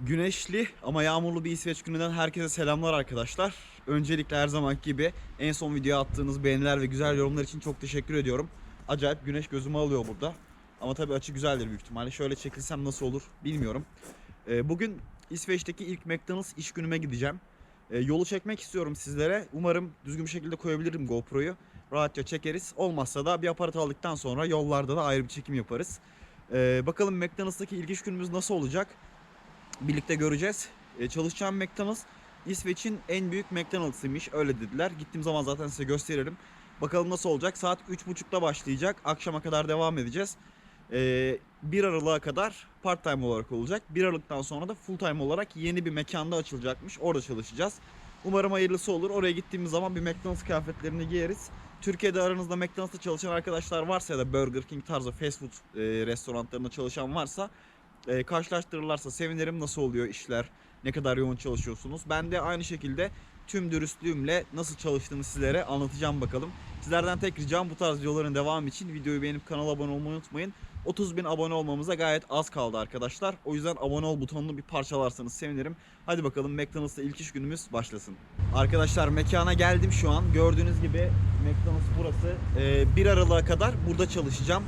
Güneşli ama yağmurlu bir İsveç gününden herkese selamlar arkadaşlar. Öncelikle her zamanki gibi en son videoya attığınız beğeniler ve güzel yorumlar için çok teşekkür ediyorum. Acayip güneş gözümü alıyor burada. Ama tabii açı güzeldir büyük ihtimalle. Şöyle çekilsem nasıl olur bilmiyorum. Ee, bugün İsveç'teki ilk McDonald's iş günüme gideceğim. Ee, yolu çekmek istiyorum sizlere. Umarım düzgün bir şekilde koyabilirim GoPro'yu. Rahatça çekeriz. Olmazsa da bir aparat aldıktan sonra yollarda da ayrı bir çekim yaparız. Ee, bakalım McDonald's'taki ilk iş günümüz nasıl olacak? Birlikte göreceğiz. E, çalışacağım McDonald's İsveç'in en büyük McDonald's'ıymış öyle dediler. Gittiğim zaman zaten size gösteririm. Bakalım nasıl olacak. Saat 3.30'da başlayacak. Akşama kadar devam edeceğiz. E, 1 Aralık'a kadar part time olarak olacak. 1 Aralık'tan sonra da full time olarak yeni bir mekanda açılacakmış. Orada çalışacağız. Umarım hayırlısı olur. Oraya gittiğimiz zaman bir McDonald's kıyafetlerini giyeriz. Türkiye'de aranızda McDonald's'ta çalışan arkadaşlar varsa ya da Burger King tarzı fast food e, restoranlarında çalışan varsa e, karşılaştırırlarsa sevinirim nasıl oluyor işler, ne kadar yoğun çalışıyorsunuz. Ben de aynı şekilde tüm dürüstlüğümle nasıl çalıştığını sizlere anlatacağım bakalım. Sizlerden tek ricam bu tarz videoların devamı için videoyu beğenip kanala abone olmayı unutmayın. 30 bin abone olmamıza gayet az kaldı arkadaşlar. O yüzden abone ol butonunu bir parçalarsanız sevinirim. Hadi bakalım McDonald's'ta ilk iş günümüz başlasın. Arkadaşlar mekana geldim şu an. Gördüğünüz gibi McDonald's burası. Ee, 1 Aralık'a kadar burada çalışacağım.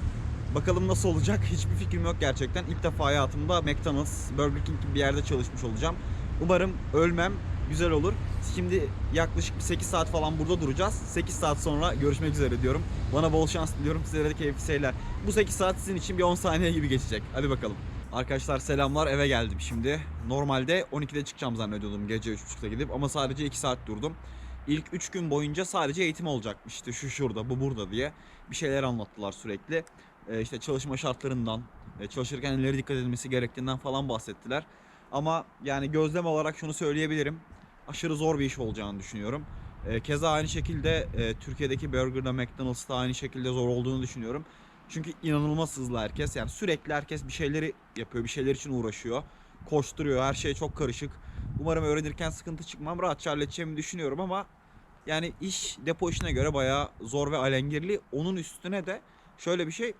Bakalım nasıl olacak hiçbir fikrim yok gerçekten. İlk defa hayatımda McDonald's, Burger King gibi bir yerde çalışmış olacağım. Umarım ölmem, güzel olur. Şimdi yaklaşık bir 8 saat falan burada duracağız. 8 saat sonra görüşmek üzere diyorum. Bana bol şans diliyorum. Sizlere de keyifli seyirler. Bu 8 saat sizin için bir 10 saniye gibi geçecek. Hadi bakalım. Arkadaşlar selamlar eve geldim şimdi. Normalde 12'de çıkacağım zannediyordum gece 3.30'da gidip ama sadece 2 saat durdum. İlk 3 gün boyunca sadece eğitim olacakmış işte şu şurada bu burada diye bir şeyler anlattılar sürekli. Ee, işte çalışma şartlarından, e, çalışırken nelere dikkat edilmesi gerektiğinden falan bahsettiler. Ama yani gözlem olarak şunu söyleyebilirim. Aşırı zor bir iş olacağını düşünüyorum. Ee, Keza aynı şekilde e, Türkiye'deki Burger'da, McDonald's'ta aynı şekilde zor olduğunu düşünüyorum. Çünkü inanılmaz hızlı herkes. Yani sürekli herkes bir şeyleri yapıyor, bir şeyler için uğraşıyor. Koşturuyor, her şey çok karışık. Umarım öğrenirken sıkıntı çıkmam, rahatça halledeceğimi düşünüyorum ama yani iş depo işine göre bayağı zor ve alengirli. Onun üstüne de şöyle bir şey,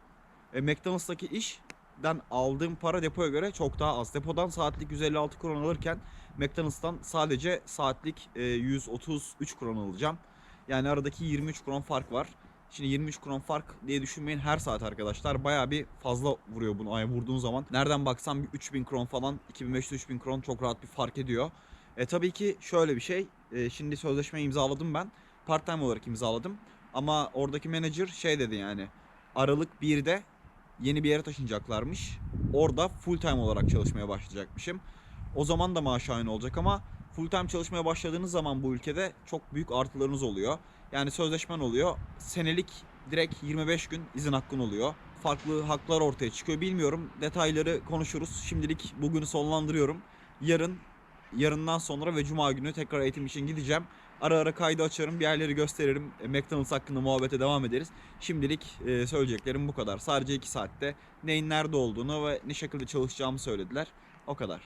e, McDonald's'taki işten aldığım para depoya göre çok daha az. Depodan saatlik 156 kron alırken McDonald's'tan sadece saatlik e, 133 kron alacağım. Yani aradaki 23 kron fark var. Şimdi 23 kron fark diye düşünmeyin her saat arkadaşlar. Bayağı bir fazla vuruyor bunu ay vurduğun zaman. Nereden baksam bir 3000 kron falan 2500-3000 kron çok rahat bir fark ediyor. E tabii ki şöyle bir şey. E, şimdi sözleşmeyi imzaladım ben. Part time olarak imzaladım. Ama oradaki manager şey dedi yani. Aralık 1'de yeni bir yere taşınacaklarmış. Orada full time olarak çalışmaya başlayacakmışım. O zaman da maaş aynı olacak ama full time çalışmaya başladığınız zaman bu ülkede çok büyük artılarınız oluyor. Yani sözleşmen oluyor. Senelik direkt 25 gün izin hakkın oluyor. Farklı haklar ortaya çıkıyor. Bilmiyorum. Detayları konuşuruz. Şimdilik bugünü sonlandırıyorum. Yarın, yarından sonra ve cuma günü tekrar eğitim için gideceğim. Ara ara kaydı açarım, bir yerleri gösteririm. E, McDonald's hakkında muhabbete devam ederiz. Şimdilik e, söyleyeceklerim bu kadar. Sadece 2 saatte neyin nerede olduğunu ve ne şekilde çalışacağımı söylediler. O kadar.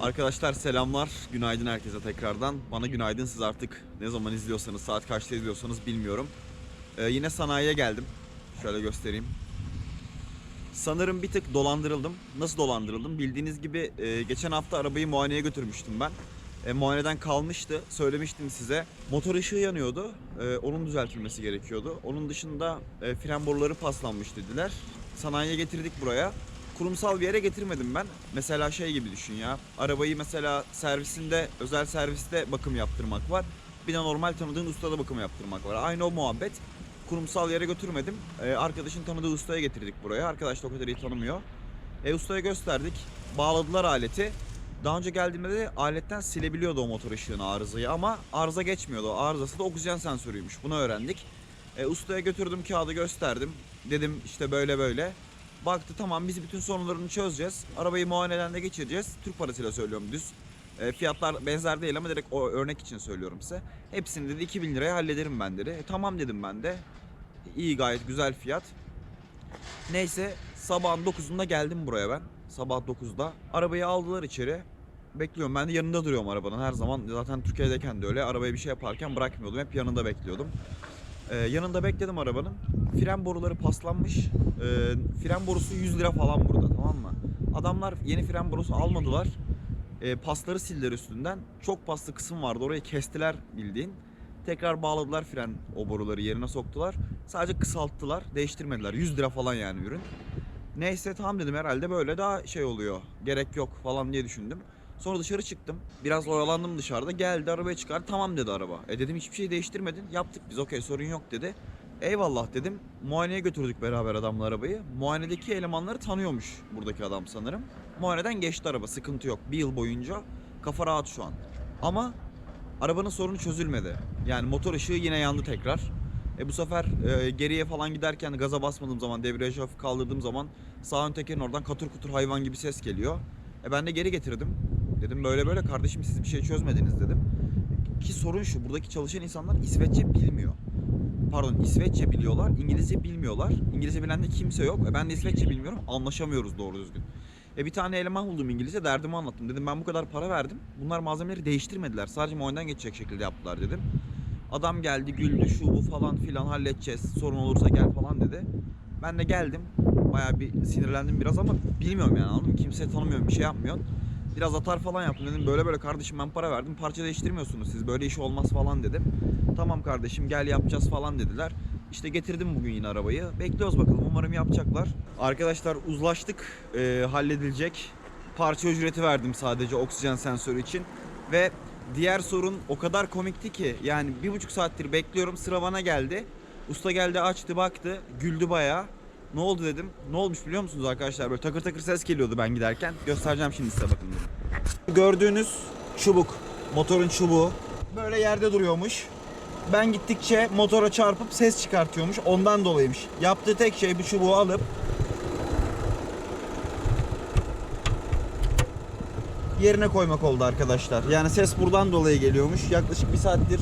Arkadaşlar selamlar. Günaydın herkese tekrardan. Bana günaydın. Siz artık ne zaman izliyorsanız, saat kaçta izliyorsanız bilmiyorum. Ee, yine sanayiye geldim. Şöyle göstereyim. Sanırım bir tık dolandırıldım. Nasıl dolandırıldım? Bildiğiniz gibi e, geçen hafta arabayı muayeneye götürmüştüm ben. E, muayeneden kalmıştı. Söylemiştim size. Motor ışığı yanıyordu. E, onun düzeltilmesi gerekiyordu. Onun dışında e, fren boruları paslanmış dediler. Sanayiye getirdik buraya. Kurumsal bir yere getirmedim ben. Mesela şey gibi düşün ya. Arabayı mesela servisinde, özel serviste bakım yaptırmak var. Bir de normal tanıdığın ustada bakım yaptırmak var. Aynı o muhabbet. Kurumsal yere götürmedim. E, arkadaşın tanıdığı ustaya getirdik buraya. Arkadaş da o kadar iyi tanımıyor. E, ustaya gösterdik. Bağladılar aleti. Daha önce geldiğimde de aletten silebiliyordu o motor ışığını arızayı ama arıza geçmiyordu. Arızası da oksijen sensörüymüş. Bunu öğrendik. E, ustaya götürdüm kağıdı gösterdim. Dedim işte böyle böyle. Baktı tamam biz bütün sorunlarını çözeceğiz. Arabayı muayeneden de geçireceğiz. Türk parasıyla söylüyorum düz. E, fiyatlar benzer değil ama direkt o örnek için söylüyorum size. Hepsini dedi 2000 liraya hallederim ben dedi. E, tamam dedim ben de. İyi gayet güzel fiyat. Neyse sabahın 9'unda geldim buraya ben. Sabah 9'da. Arabayı aldılar içeri. Bekliyorum. Ben de yanında duruyorum arabanın her zaman. Zaten Türkiye'deyken de öyle. Arabaya bir şey yaparken bırakmıyordum. Hep yanında bekliyordum. Ee, yanında bekledim arabanın. Fren boruları paslanmış. Ee, fren borusu 100 lira falan burada tamam mı? Adamlar yeni fren borusu almadılar. E, pasları sildiler üstünden. Çok paslı kısım vardı. Orayı kestiler bildiğin. Tekrar bağladılar fren o boruları yerine soktular. Sadece kısalttılar. Değiştirmediler. 100 lira falan yani ürün. Neyse tamam dedim herhalde böyle daha şey oluyor. Gerek yok falan diye düşündüm. Sonra dışarı çıktım. Biraz oyalandım dışarıda. Geldi arabaya çıkardı. Tamam dedi araba. E dedim hiçbir şey değiştirmedin. Yaptık biz okey sorun yok dedi. Eyvallah dedim. Muayeneye götürdük beraber adamla arabayı. Muayenedeki elemanları tanıyormuş buradaki adam sanırım. Muayeneden geçti araba sıkıntı yok. Bir yıl boyunca kafa rahat şu an. Ama arabanın sorunu çözülmedi. Yani motor ışığı yine yandı tekrar. E bu sefer e, geriye falan giderken gaza basmadığım zaman, debriyajı hafif kaldırdığım zaman sağ ön tekerin oradan katır kutur hayvan gibi ses geliyor. E ben de geri getirdim. Dedim böyle böyle kardeşim siz bir şey çözmediniz dedim. Ki sorun şu buradaki çalışan insanlar İsveççe bilmiyor. Pardon İsveççe biliyorlar, İngilizce bilmiyorlar. İngilizce bilen de kimse yok. E ben de İsveççe bilmiyorum, anlaşamıyoruz doğru düzgün. E bir tane eleman buldum İngilizce, derdimi anlattım. Dedim ben bu kadar para verdim. Bunlar malzemeleri değiştirmediler. Sadece muayeneden geçecek şekilde yaptılar dedim. Adam geldi güldü şu bu falan filan halledeceğiz. Sorun olursa gel falan dedi. Ben de geldim. Bayağı bir sinirlendim biraz ama bilmiyorum yani anladın mı? Kimse tanımıyorum bir şey yapmıyorsun. Biraz atar falan yaptım dedim böyle böyle kardeşim ben para verdim parça değiştirmiyorsunuz siz böyle iş olmaz falan dedim. Tamam kardeşim gel yapacağız falan dediler. İşte getirdim bugün yine arabayı. Bekliyoruz bakalım umarım yapacaklar. Arkadaşlar uzlaştık Ee, halledilecek. Parça ücreti verdim sadece oksijen sensörü için. Ve diğer sorun o kadar komikti ki yani bir buçuk saattir bekliyorum sıra bana geldi. Usta geldi açtı baktı güldü bayağı. Ne oldu dedim. Ne olmuş biliyor musunuz arkadaşlar? Böyle takır takır ses geliyordu ben giderken. Göstereceğim şimdi size bakın. Gördüğünüz çubuk. Motorun çubuğu. Böyle yerde duruyormuş. Ben gittikçe motora çarpıp ses çıkartıyormuş. Ondan dolayıymış. Yaptığı tek şey bu çubuğu alıp yerine koymak oldu arkadaşlar. Yani ses buradan dolayı geliyormuş. Yaklaşık bir saattir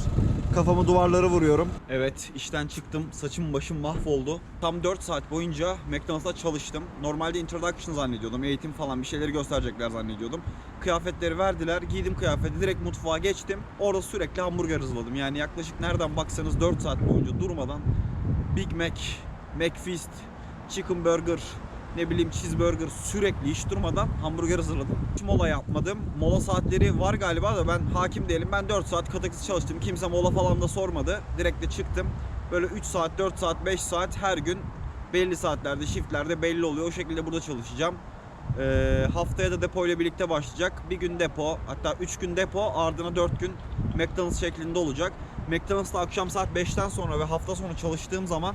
kafamı duvarlara vuruyorum. Evet işten çıktım. Saçım başım mahvoldu. Tam 4 saat boyunca McDonald's'ta çalıştım. Normalde introduction zannediyordum. Eğitim falan bir şeyleri gösterecekler zannediyordum. Kıyafetleri verdiler. Giydim kıyafeti. Direkt mutfağa geçtim. Orada sürekli hamburger hızladım. Yani yaklaşık nereden baksanız 4 saat boyunca durmadan Big Mac, McFeast, Chicken Burger, ne bileyim cheeseburger sürekli hiç durmadan hamburger hazırladım. Hiç mola yapmadım. Mola saatleri var galiba da ben hakim değilim. Ben 4 saat katıksız çalıştım. Kimse mola falan da sormadı. Direkt de çıktım. Böyle 3 saat, 4 saat, 5 saat her gün belli saatlerde, shiftlerde belli oluyor. O şekilde burada çalışacağım. Ee, haftaya da depo ile birlikte başlayacak. Bir gün depo, hatta 3 gün depo, ardına 4 gün McDonald's şeklinde olacak. McDonald's'ta akşam saat 5'ten sonra ve hafta sonu çalıştığım zaman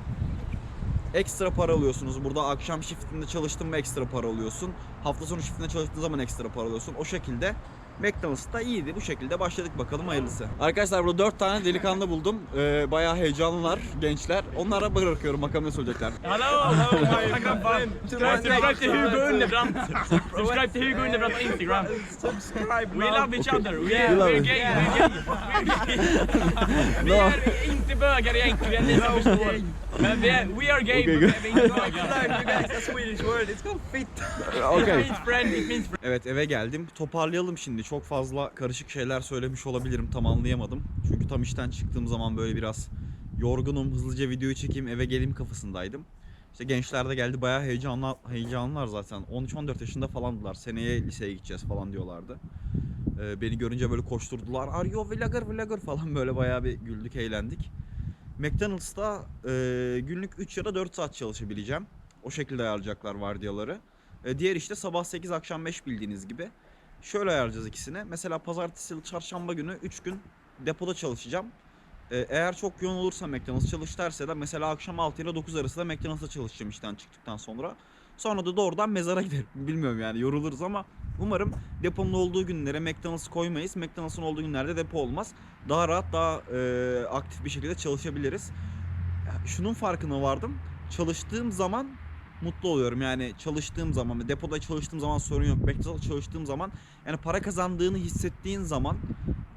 ekstra para alıyorsunuz. Burada akşam shiftinde çalıştın mı ekstra para alıyorsun. Hafta sonu shiftinde çalıştığın zaman ekstra para alıyorsun. O şekilde McDonald's'ta iyiydi. Bu şekilde başladık bakalım hayırlısı. Arkadaşlar burada 4 tane delikanlı buldum. Ee, bayağı heyecanlılar gençler. Onlara bırakıyorum bakalım ne söyleyecekler. Hello, hello, hi, Subscribe, subscribe to Hugo Underbrand. Subscribe to Hugo Underbrand on Instagram. Subscribe We love each other. We love we're gay. We're gay. Vi är inte bögar egentligen, ni som förstår. Men vi är, we are gay, Okay, but good. vi är inte bögar. guys, a Swedish word. It's called fit. It means friend, it means friend. Evet eve geldim. Toparlayalım şimdi. Çok fazla karışık şeyler söylemiş olabilirim. Tam anlayamadım. Çünkü tam işten çıktığım zaman böyle biraz yorgunum. Hızlıca videoyu çekeyim eve geleyim kafasındaydım. İşte gençler de geldi bayağı heyecanlı, heyecanlılar zaten. 13-14 yaşında falandılar. Seneye liseye gideceğiz falan diyorlardı. Ee, beni görünce böyle koşturdular. Arıyor vlogger vlogger falan böyle bayağı bir güldük eğlendik. McDonald's'ta e, günlük 3 ya da 4 saat çalışabileceğim. O şekilde ayarlayacaklar vardiyaları. E, diğer işte sabah 8 akşam 5 bildiğiniz gibi. Şöyle ayarlayacağız ikisini. Mesela pazartesi, çarşamba günü 3 gün depoda çalışacağım. E, eğer çok yoğun olursa McDonald's çalış derse de mesela akşam 6 ile 9 arası da McDonald's'a çalışacağım işten çıktıktan sonra. Sonra da doğrudan mezara giderim. Bilmiyorum yani yoruluruz ama umarım deponun olduğu günlere McDonald's koymayız. McDonald's'ın olduğu günlerde depo olmaz. Daha rahat, daha e, aktif bir şekilde çalışabiliriz. Şunun farkına vardım. Çalıştığım zaman mutlu oluyorum. Yani çalıştığım zaman, depoda çalıştığım zaman sorun yok. McDonald's'ta çalıştığım zaman yani para kazandığını hissettiğin zaman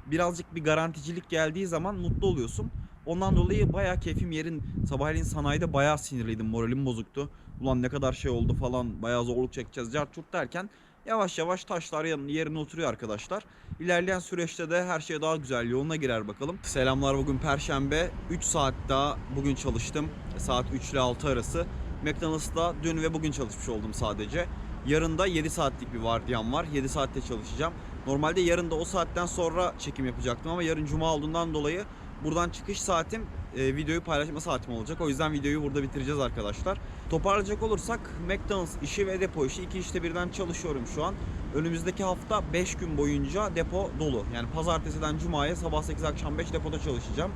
birazcık bir garanticilik geldiği zaman mutlu oluyorsun. Ondan dolayı bayağı keyfim yerin. Sabahleyin sanayide bayağı sinirliydim. Moralim bozuktu. Ulan ne kadar şey oldu falan. Bayağı zorluk çekeceğiz. Cart derken yavaş yavaş taşlar yerine oturuyor arkadaşlar. İlerleyen süreçte de her şey daha güzel yoluna girer bakalım. Selamlar bugün Perşembe. 3 saat daha bugün çalıştım. Saat 3 ile 6 arası. McDonald's'ta dün ve bugün çalışmış oldum sadece. Yarın da 7 saatlik bir vardiyam var. 7 saatte çalışacağım. Normalde yarın da o saatten sonra çekim yapacaktım ama yarın cuma olduğundan dolayı buradan çıkış saatim e, videoyu paylaşma saatim olacak. O yüzden videoyu burada bitireceğiz arkadaşlar. Toparlayacak olursak McDonald's işi ve depo işi iki işte birden çalışıyorum şu an. Önümüzdeki hafta 5 gün boyunca depo dolu. Yani pazartesiden cumaya sabah 8 akşam 5 depoda çalışacağım.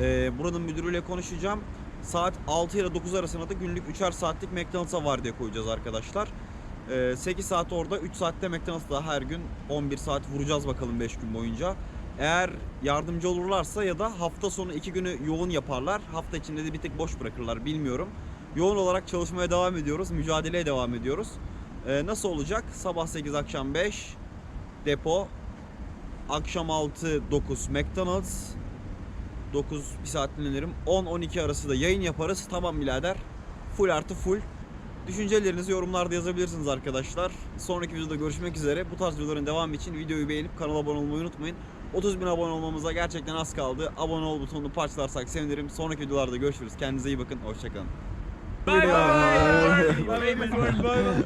E, buranın müdürüyle konuşacağım. Saat 6 ile 9 arasında da günlük 3'er saatlik McDonald's'a var diye koyacağız arkadaşlar. Ee, 8 saat orada 3 saatte McDonald's'ta her gün 11 saat vuracağız bakalım 5 gün boyunca. Eğer yardımcı olurlarsa ya da hafta sonu 2 günü yoğun yaparlar. Hafta içinde de bir tek boş bırakırlar bilmiyorum. Yoğun olarak çalışmaya devam ediyoruz. Mücadeleye devam ediyoruz. Ee, nasıl olacak? Sabah 8 akşam 5 depo. Akşam 6 9 McDonald's. 9 bir saat dinlenirim. 10-12 arası da yayın yaparız. Tamam birader. Full artı full. Düşüncelerinizi yorumlarda yazabilirsiniz arkadaşlar. Sonraki videoda görüşmek üzere. Bu tarz videoların devamı için videoyu beğenip kanala abone olmayı unutmayın. 30 bin abone olmamıza gerçekten az kaldı. Abone ol butonunu parçalarsak sevinirim. Sonraki videolarda görüşürüz. Kendinize iyi bakın. Hoşçakalın. Bye bye. Famous word, bye bye.